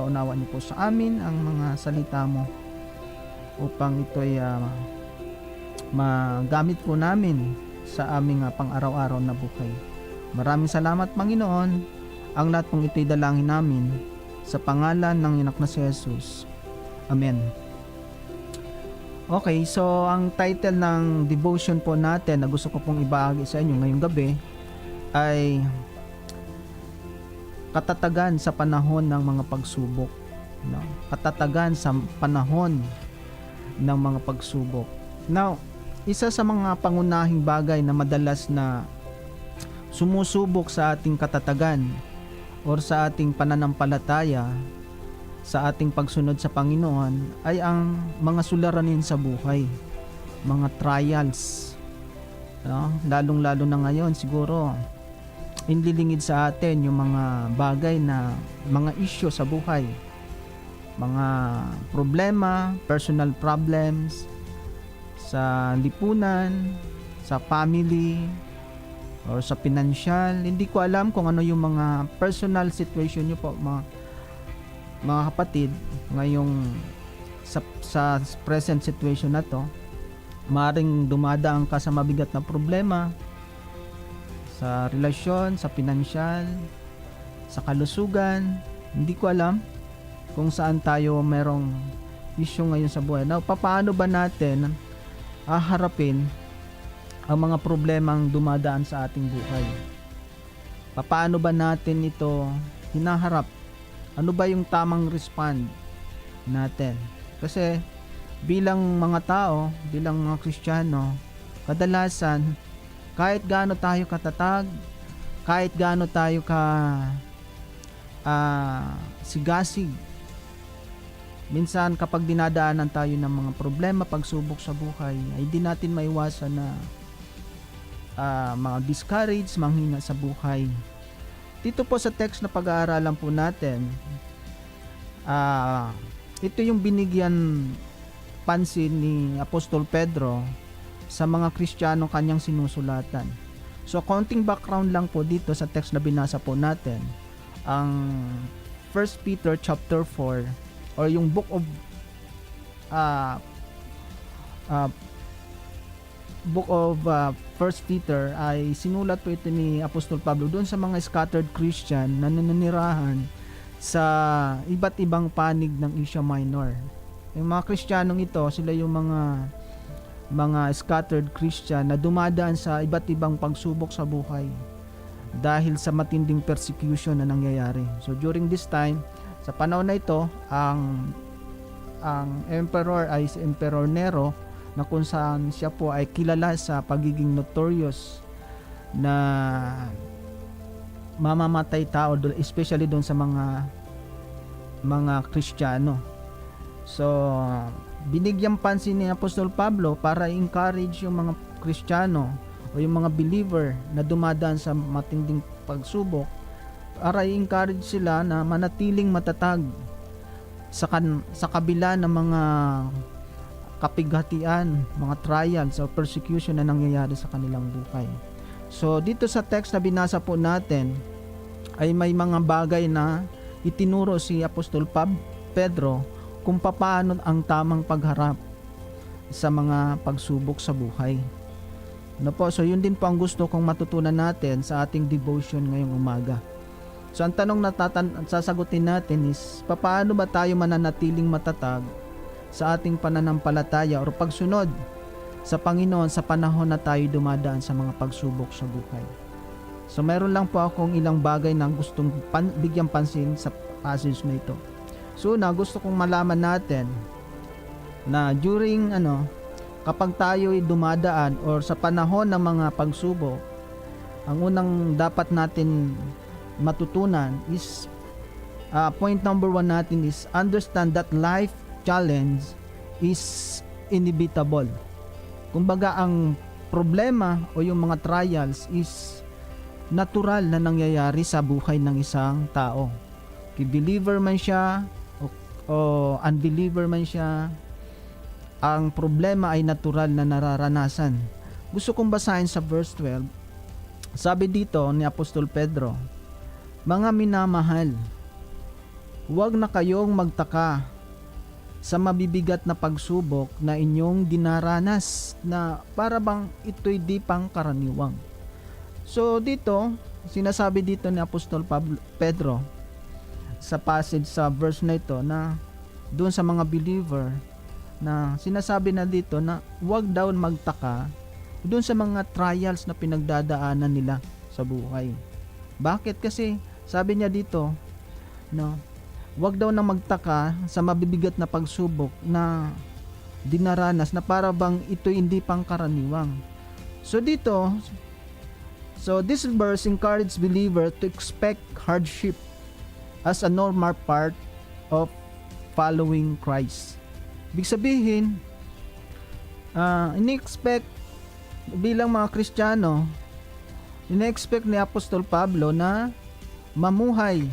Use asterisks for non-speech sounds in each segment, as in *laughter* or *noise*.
ipaunawa niyo po sa amin ang mga salita mo upang ito'y ah, magamit po namin sa aming ah, pang-araw-araw na buhay. Maraming salamat Panginoon. Ang lahat pong ito'y dalangin namin sa pangalan ng anak na si Jesus. Amen. Okay, so ang title ng devotion po natin na gusto ko pong ibahagi sa inyo ngayong gabi ay katatagan sa panahon ng mga pagsubok. No? Katatagan sa panahon ng mga pagsubok. Now, isa sa mga pangunahing bagay na madalas na sumusubok sa ating katatagan or sa ating pananampalataya sa ating pagsunod sa Panginoon ay ang mga suliranin sa buhay, mga trials. No? Lalong-lalo na ngayon siguro inlilingid sa atin yung mga bagay na mga issue sa buhay. Mga problema, personal problems sa lipunan, sa family, or sa pinansyal. Hindi ko alam kung ano yung mga personal situation nyo po, mga, mga kapatid, ngayong sa, sa present situation na to. Maring dumadaan ka sa mabigat na problema, sa relasyon, sa pinansyal, sa kalusugan. Hindi ko alam kung saan tayo merong issue ngayon sa buhay. Now, paano ba natin haharapin ang mga problemang dumadaan sa ating buhay? Paano ba natin ito hinaharap? Ano ba yung tamang respond natin? Kasi bilang mga tao, bilang mga Kristiyano, kadalasan kahit gaano tayo katatag, kahit gaano tayo ka ah, sigasig, minsan kapag dinadaanan tayo ng mga problema, pagsubok sa buhay, ay di natin maiwasan na ah, mga discourage, manghina sa buhay. Dito po sa text na pag-aaralan po natin, ah, ito yung binigyan pansin ni Apostol Pedro sa mga Kristiyano kanyang sinusulatan. So, konting background lang po dito sa text na binasa po natin. Ang 1 Peter chapter 4 or yung book of uh, uh, book of uh, 1 Peter ay sinulat po ito ni Apostol Pablo doon sa mga scattered Christian na nananirahan sa iba't ibang panig ng Asia Minor. Yung mga Kristiyanong ito, sila yung mga mga scattered Christian na dumadaan sa iba't ibang pagsubok sa buhay dahil sa matinding persecution na nangyayari. So during this time, sa panahon na ito, ang ang emperor ay si Emperor Nero na kung saan siya po ay kilala sa pagiging notorious na mamamatay tao especially doon sa mga mga Kristiyano. So, binigyan pansin ni Apostol Pablo para encourage yung mga Kristiyano o yung mga believer na dumadaan sa matinding pagsubok para i-encourage sila na manatiling matatag sa kan sa kabila ng mga kapighatian, mga trials o persecution na nangyayari sa kanilang buhay. So dito sa text na binasa po natin ay may mga bagay na itinuro si Apostol Pab Pedro kung paano ang tamang pagharap sa mga pagsubok sa buhay. Ano po, so yun din po ang gusto kong matutunan natin sa ating devotion ngayong umaga. So ang tanong na tatan- sasagutin natin is, paano ba tayo mananatiling matatag sa ating pananampalataya o pagsunod sa Panginoon sa panahon na tayo dumadaan sa mga pagsubok sa buhay. So meron lang po akong ilang bagay na gustong pan- bigyan pansin sa passage na ito. So na gusto kong malaman natin na during ano kapag tayo ay dumadaan or sa panahon ng mga pagsubok, ang unang dapat natin matutunan is uh, point number one natin is understand that life challenge is inevitable. Kumbaga ang problema o yung mga trials is natural na nangyayari sa buhay ng isang tao. Kay believer man siya o, unbeliever man siya, ang problema ay natural na nararanasan. Gusto kong basahin sa verse 12. Sabi dito ni Apostol Pedro, Mga minamahal, huwag na kayong magtaka sa mabibigat na pagsubok na inyong dinaranas na para bang ito'y di pang karaniwang. So dito, sinasabi dito ni Apostol Pablo, Pedro sa passage sa verse na ito na doon sa mga believer na sinasabi na dito na huwag daw magtaka doon sa mga trials na pinagdadaanan nila sa buhay. Bakit? Kasi sabi niya dito, no, Huwag daw na magtaka sa mabibigat na pagsubok na dinaranas na para bang ito hindi pangkaraniwang. So dito, so this verse encourages believer to expect hardship as a normal part of following Christ. Ibig sabihin, uh, ini-expect bilang mga Kristiyano, ini-expect ni Apostol Pablo na mamuhay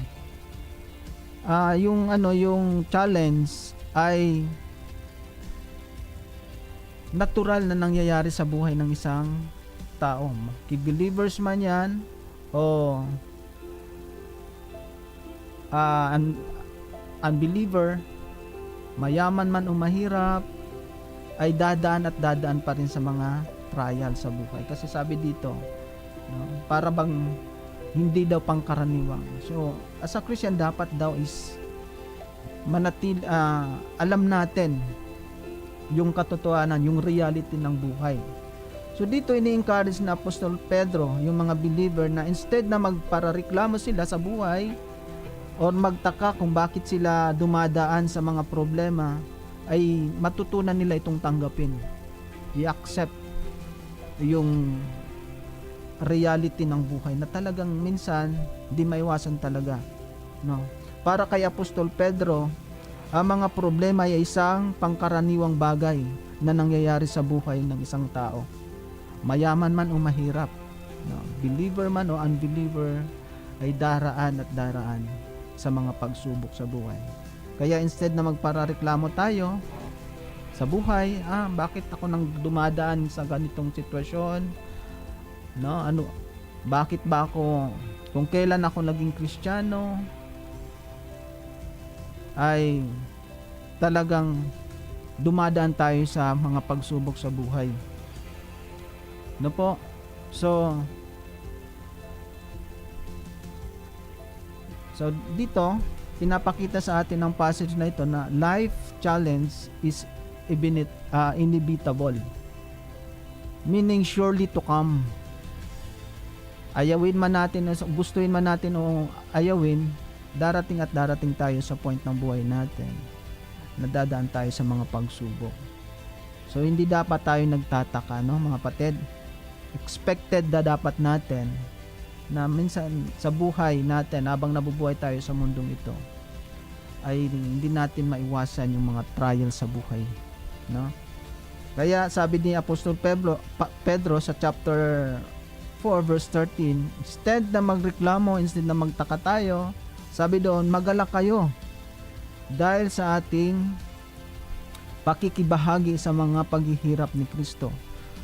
ah yung ano yung challenge ay natural na nangyayari sa buhay ng isang tao. Ki-believers man yan o ah un- unbeliever, mayaman man o mahirap, ay dadaan at dadaan pa rin sa mga trial sa buhay. Kasi sabi dito, no, para bang hindi daw pangkaraniwang. So, as a Christian dapat daw is manatil ah, alam natin yung katotohanan, yung reality ng buhay. So dito ini-encourage na Apostol Pedro yung mga believer na instead na magparareklamo sila sa buhay or magtaka kung bakit sila dumadaan sa mga problema ay matutunan nila itong tanggapin. I-accept yung reality ng buhay na talagang minsan di maiwasan talaga no? Para kay Apostol Pedro ang mga problema ay isang pangkaraniwang bagay na nangyayari sa buhay ng isang tao. Mayaman man o mahirap no? Believer man o unbeliever ay daraan at daraan sa mga pagsubok sa buhay kaya instead na magparareklamo tayo sa buhay, ah, bakit ako nang dumadaan sa ganitong sitwasyon? No, ano bakit ba ako kung kailan ako naging Kristiyano ay talagang dumadaan tayo sa mga pagsubok sa buhay. No po? So So dito pinapakita sa atin ng passage na ito na life challenge is ibinit, uh, inevitable. Meaning surely to come. Ayawin man natin gustuin man natin o ayawin darating at darating tayo sa point ng buhay natin na dadaan tayo sa mga pagsubok. So hindi dapat tayo nagtataka no mga patid expected na dapat natin na minsan sa buhay natin habang nabubuhay tayo sa mundong ito ay hindi natin maiwasan yung mga trial sa buhay no? Kaya sabi ni Apostol Pedro, Pedro sa chapter 4 verse 13 instead na magreklamo instead na magtaka tayo sabi doon magalak kayo dahil sa ating pakikibahagi sa mga paghihirap ni Kristo.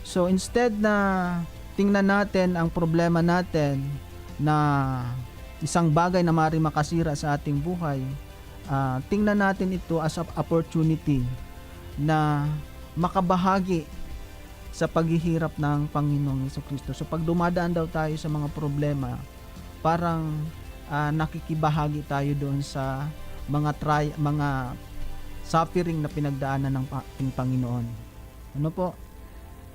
So instead na tingnan natin ang problema natin na isang bagay na maaaring makasira sa ating buhay, uh, tingnan natin ito as an opportunity na makabahagi sa paghihirap ng Panginoong Yeso Kristo. So pag dumadaan daw tayo sa mga problema, parang uh, nakikibahagi tayo doon sa mga try, mga suffering na pinagdaanan ng ating Panginoon. Ano po?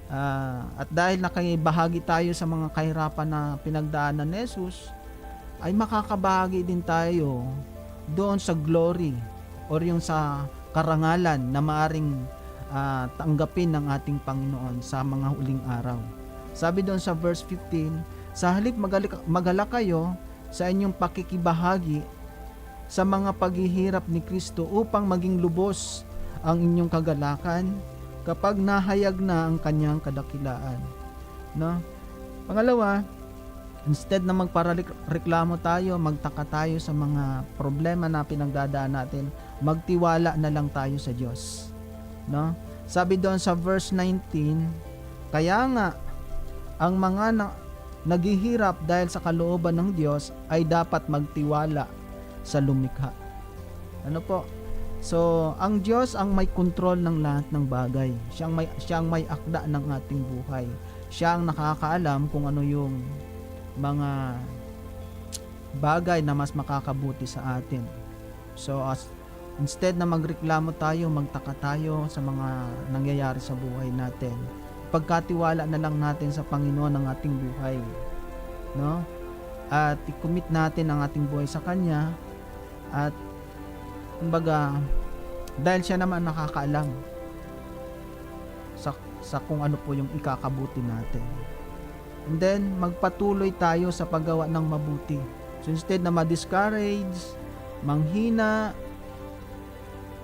Uh, at dahil nakibahagi tayo sa mga kahirapan na pinagdaanan ni Jesus, ay makakabahagi din tayo doon sa glory or yung sa karangalan na maaring uh, tanggapin ng ating Panginoon sa mga huling araw. Sabi doon sa verse 15, sa halip magalik, magala kayo sa inyong pakikibahagi sa mga paghihirap ni Kristo upang maging lubos ang inyong kagalakan kapag nahayag na ang kanyang kadakilaan. No? Pangalawa, instead na magpareklamo tayo, magtaka tayo sa mga problema na pinagdadaan natin, magtiwala na lang tayo sa Diyos. No? Sabi doon sa verse 19, kaya nga ang mga na, naghihirap dahil sa kalooban ng Diyos ay dapat magtiwala sa lumikha. Ano po? So, ang Diyos ang may control ng lahat ng bagay. Siyang may siyang may akda ng ating buhay. Siya ang nakakaalam kung ano yung mga bagay na mas makakabuti sa atin. So, as instead na magreklamo tayo, magtaka tayo sa mga nangyayari sa buhay natin, pagkatiwala na lang natin sa Panginoon ang ating buhay. No? At i-commit natin ang ating buhay sa Kanya at kumbaga dahil siya naman nakakaalam sa, sa kung ano po yung ikakabuti natin. And then, magpatuloy tayo sa paggawa ng mabuti. So instead na ma-discourage, manghina,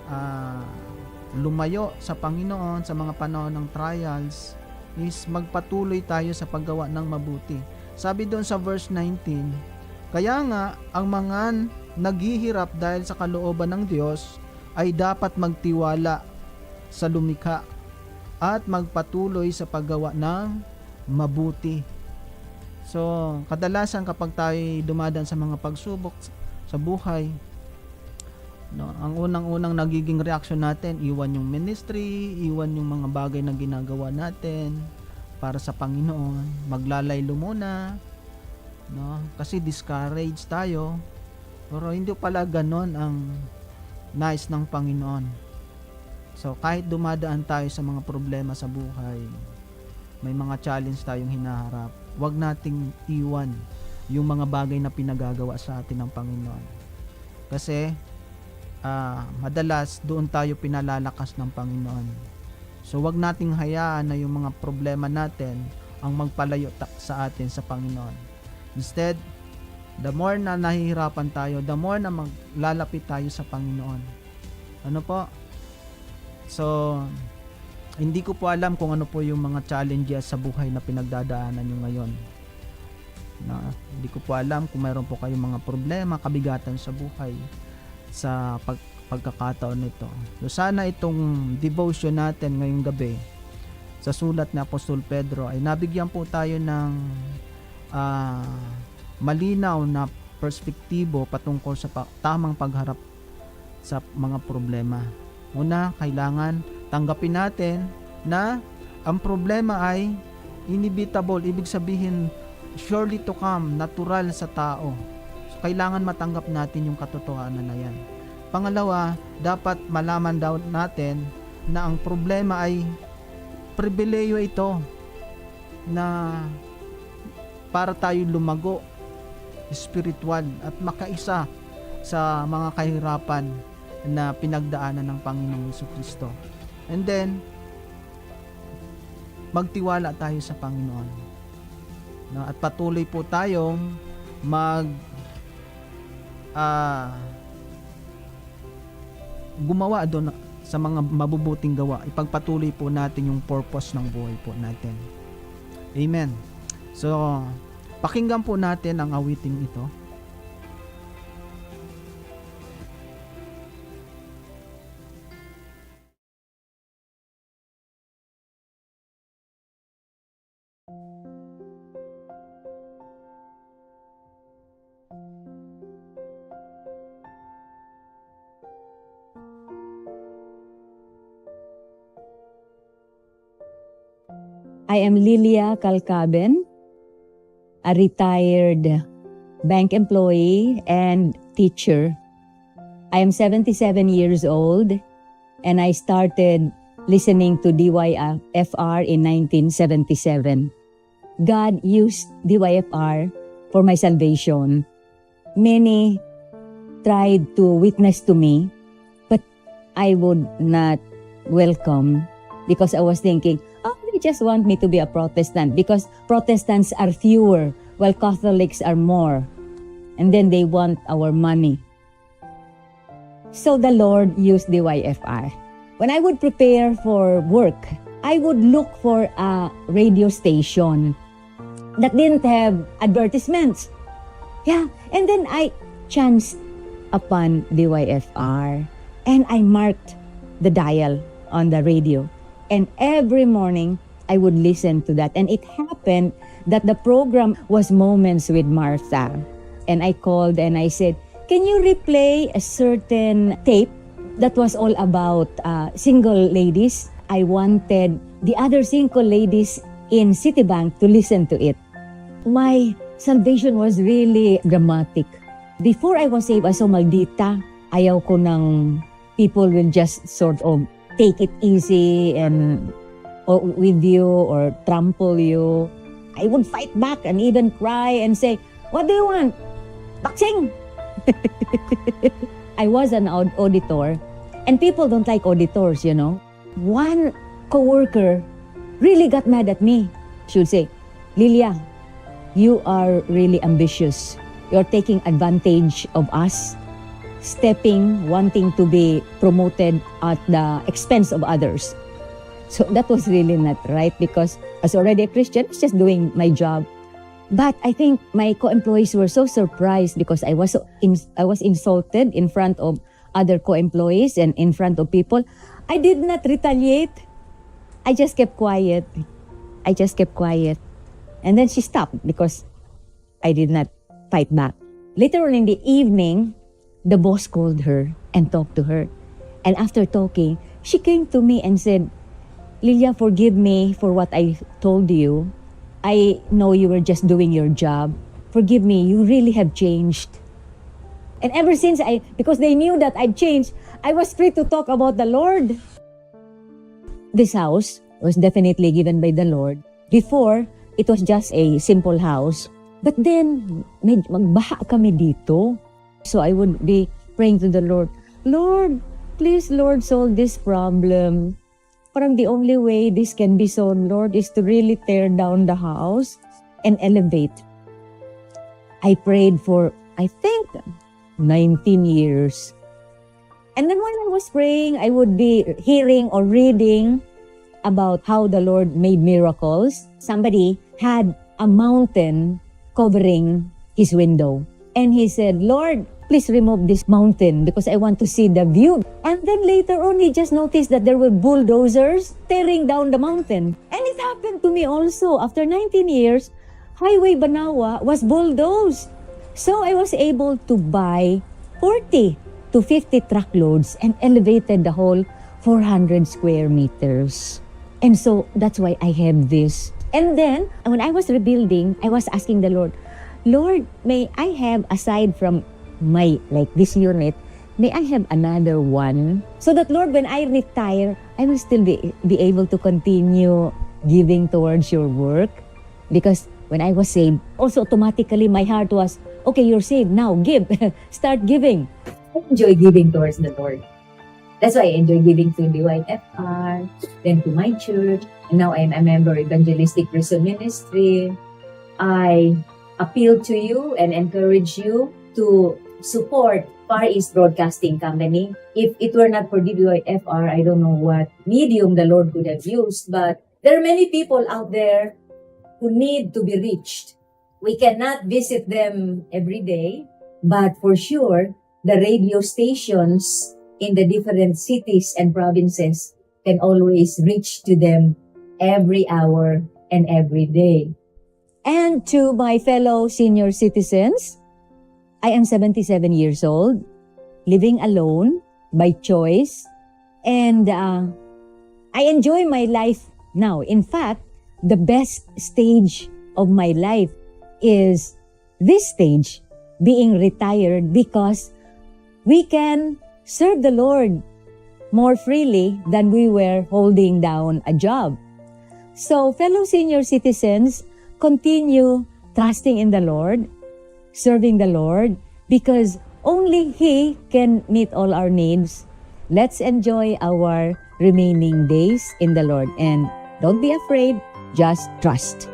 ah, lumayo sa Panginoon sa mga panahon ng trials, is magpatuloy tayo sa paggawa ng mabuti. Sabi doon sa verse 19, Kaya nga, ang mga naghihirap dahil sa kalooban ng Diyos ay dapat magtiwala sa lumikha at magpatuloy sa paggawa ng mabuti. So, kadalasan kapag tayo dumadaan sa mga pagsubok sa buhay, no, ang unang-unang nagiging reaksyon natin, iwan yung ministry, iwan yung mga bagay na ginagawa natin para sa Panginoon, maglalaylo muna, no? Kasi discouraged tayo. Pero hindi pala ganon ang nice ng Panginoon. So, kahit dumadaan tayo sa mga problema sa buhay, may mga challenge tayong hinaharap, wag nating iwan yung mga bagay na pinagagawa sa atin ng Panginoon. Kasi, ah, madalas doon tayo pinalalakas ng Panginoon. So, wag nating hayaan na yung mga problema natin ang magpalayo sa atin sa Panginoon. Instead, the more na nahihirapan tayo, the more na maglalapit tayo sa Panginoon. Ano po? So, hindi ko po alam kung ano po yung mga challenges sa buhay na pinagdadaanan nyo ngayon. Na, hindi ko po alam kung mayroon po kayong mga problema, kabigatan sa buhay sa pag, pagkakataon nito. So sana itong devotion natin ngayong gabi sa sulat ni Apostol Pedro ay nabigyan po tayo ng ah, malinaw na perspektibo patungkol sa pa- tamang pagharap sa mga problema. Una, kailangan tanggapin natin na ang problema ay inevitable, ibig sabihin surely to come, natural sa tao. So, kailangan matanggap natin yung katotohanan na yan. Pangalawa, dapat malaman daw natin na ang problema ay pribileyo ito na para tayo lumago spiritual at makaisa sa mga kahirapan na pinagdaanan ng Panginoong Yesu Kristo. And then, magtiwala tayo sa Panginoon. No? At patuloy po tayong mag ah gumawa doon sa mga mabubuting gawa. Ipagpatuloy po natin yung purpose ng buhay po natin. Amen. So, pakinggan po natin ang awiting ito. I am Lilia Calcaben, a retired bank employee and teacher. I am 77 years old and I started listening to DYFR in 1977. God used DYFR for my salvation. Many tried to witness to me, but I would not welcome because I was thinking, they just want me to be a Protestant because Protestants are fewer while Catholics are more. And then they want our money. So the Lord used the YFR. When I would prepare for work, I would look for a radio station that didn't have advertisements. Yeah, and then I chanced upon the YFR and I marked the dial on the radio. And every morning, I would listen to that. And it happened that the program was Moments with Martha. And I called and I said, can you replay a certain tape that was all about uh, single ladies? I wanted the other single ladies in Citibank to listen to it. My salvation was really dramatic. Before I was saved, I maldita. Ayaw ko ng people will just sort of take it easy and or with you or trample you. I would fight back and even cry and say, What do you want? Boxing! *laughs* I was an auditor and people don't like auditors, you know. One coworker really got mad at me. She would say, Lilia, you are really ambitious. You're taking advantage of us, stepping, wanting to be promoted at the expense of others. So that was really not right because as already a Christian, I was just doing my job. But I think my co-employees were so surprised because I was so in, I was insulted in front of other co-employees and in front of people. I did not retaliate. I just kept quiet. I just kept quiet. And then she stopped because I did not fight back. Later on in the evening, the boss called her and talked to her. And after talking, she came to me and said, Lilia, forgive me for what I told you. I know you were just doing your job. Forgive me, you really have changed. And ever since I, because they knew that I'd changed, I was free to talk about the Lord. This house was definitely given by the Lord. Before, it was just a simple house. But then, med magbaha kami dito. So I would be praying to the Lord, Lord, please, Lord, solve this problem. Parang the only way this can be solved, Lord, is to really tear down the house and elevate. I prayed for, I think, 19 years. And then while I was praying, I would be hearing or reading about how the Lord made miracles. Somebody had a mountain covering his window. And he said, Lord, please remove this mountain because I want to see the view. And then later on, he just noticed that there were bulldozers tearing down the mountain. And it happened to me also. After 19 years, Highway Banawa was bulldozed. So I was able to buy 40 to 50 truckloads and elevated the whole 400 square meters. And so that's why I have this. And then, when I was rebuilding, I was asking the Lord, Lord, may I have, aside from my, like this unit, may I have another one? So that, Lord, when I retire, I will still be, be able to continue giving towards your work. Because when I was saved, also automatically my heart was, okay, you're saved, now give, *laughs* start giving. I enjoy giving towards the Lord. That's why I enjoy giving to DYFR, then to my church, and now I'm a member of Evangelistic Prison Ministry. I appeal to you and encourage you to support Far East Broadcasting Company. If it were not for DWIFR, I don't know what medium the Lord could have used, but there are many people out there who need to be reached. We cannot visit them every day, but for sure, the radio stations in the different cities and provinces can always reach to them every hour and every day. And to my fellow senior citizens, I am 77 years old, living alone by choice, and uh, I enjoy my life now. In fact, the best stage of my life is this stage, being retired, because we can serve the Lord more freely than we were holding down a job. So, fellow senior citizens, continue trusting in the Lord, serving the Lord, because only He can meet all our needs. Let's enjoy our remaining days in the Lord and don't be afraid, just trust.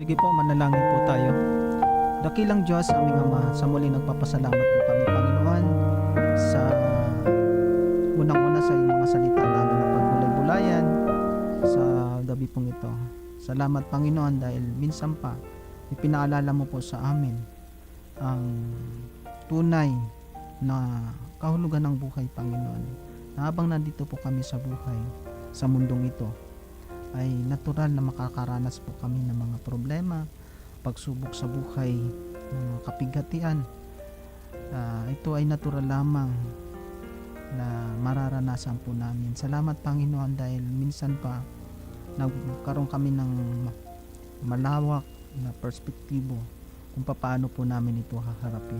Sige po, manalangin po tayo. Dakilang Diyos, aming Ama, sa muli nagpapasalamat po sa unang-una sa iyong mga salita namin na pagbulay-bulayan sa gabi pong ito. Salamat, Panginoon, dahil minsan pa, ipinaalala mo po sa amin ang tunay na kahulugan ng buhay, Panginoon. habang nandito po kami sa buhay, sa mundong ito, ay natural na makakaranas po kami ng mga problema, pagsubok sa buhay, mga kapigatian. Ah, ito ay natural lamang na mararanasan po namin. Salamat Panginoon dahil minsan pa nagkaroon kami ng ma- malawak na perspektibo kung paano po namin ito haharapin.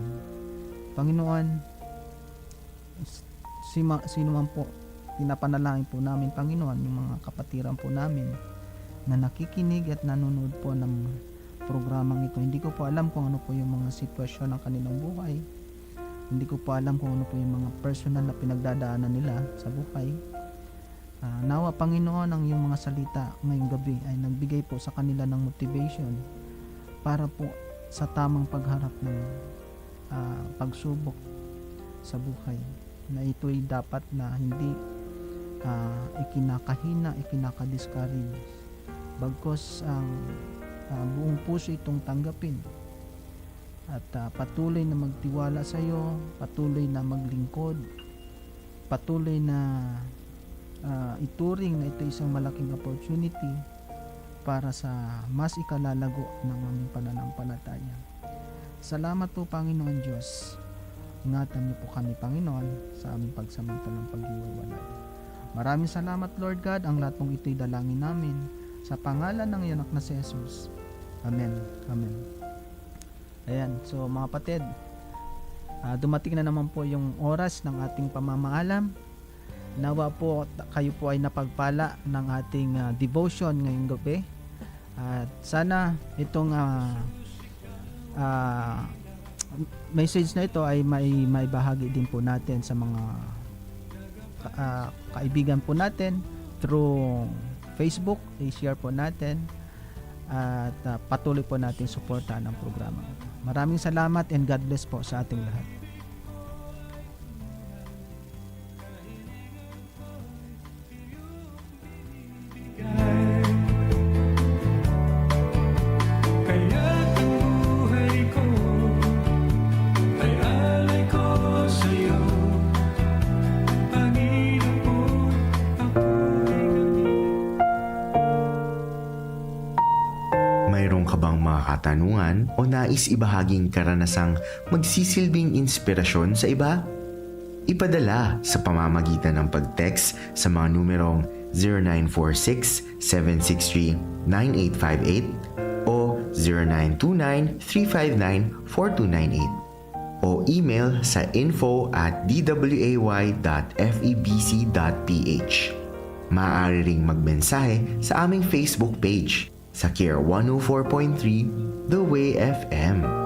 Panginoon, sino man po pinapanalangin po namin Panginoon yung mga kapatiran po namin na nakikinig at nanonood po ng programang ito. Hindi ko po alam kung ano po yung mga sitwasyon ng kanilang buhay. Hindi ko po alam kung ano po yung mga personal na pinagdadaanan nila sa buhay. Ah, nawa Panginoon ang iyong mga salita ngayong gabi ay nagbigay po sa kanila ng motivation para po sa tamang pagharap ng ah, pagsubok sa buhay na ito'y dapat na hindi ah, ikinakahina, ikinakadiscourage bagkos ang ah, buong puso itong tanggapin at ah, patuloy na magtiwala sa iyo, patuloy na maglingkod, patuloy na ah, ituring na ito isang malaking opportunity para sa mas ikalalago ng aming pananampalataya. Salamat po Panginoon Diyos. Ingatan niyo po kami Panginoon sa aming pagsamantalang pag-iwalay. Maraming salamat Lord God. Ang lahat pong ito'y dalangin namin sa pangalan ng iyong anak na si Jesus. Amen. Amen. Ayan, so mga patid, ah, dumating na naman po yung oras ng ating pamamaalam. Nawa po kayo po ay napagpala ng ating ah, devotion ngayong gabi. At sana itong ah, ah, message na ito ay may may bahagi din po natin sa mga ah, kaibigan po natin through Facebook, i-share po natin at ah, patuloy po natin suportahan ang programa. Maraming salamat and God bless po sa ating lahat. Katanungan o nais ibahaging karanasang magsisilbing inspirasyon sa iba? Ipadala sa pamamagitan ng pag-text sa mga numerong 0946-763-9858 o 0929-359-4298 o email sa info at dway.febc.ph. Maaari magmensahe sa aming Facebook page sa Care 104.3 The Way FM.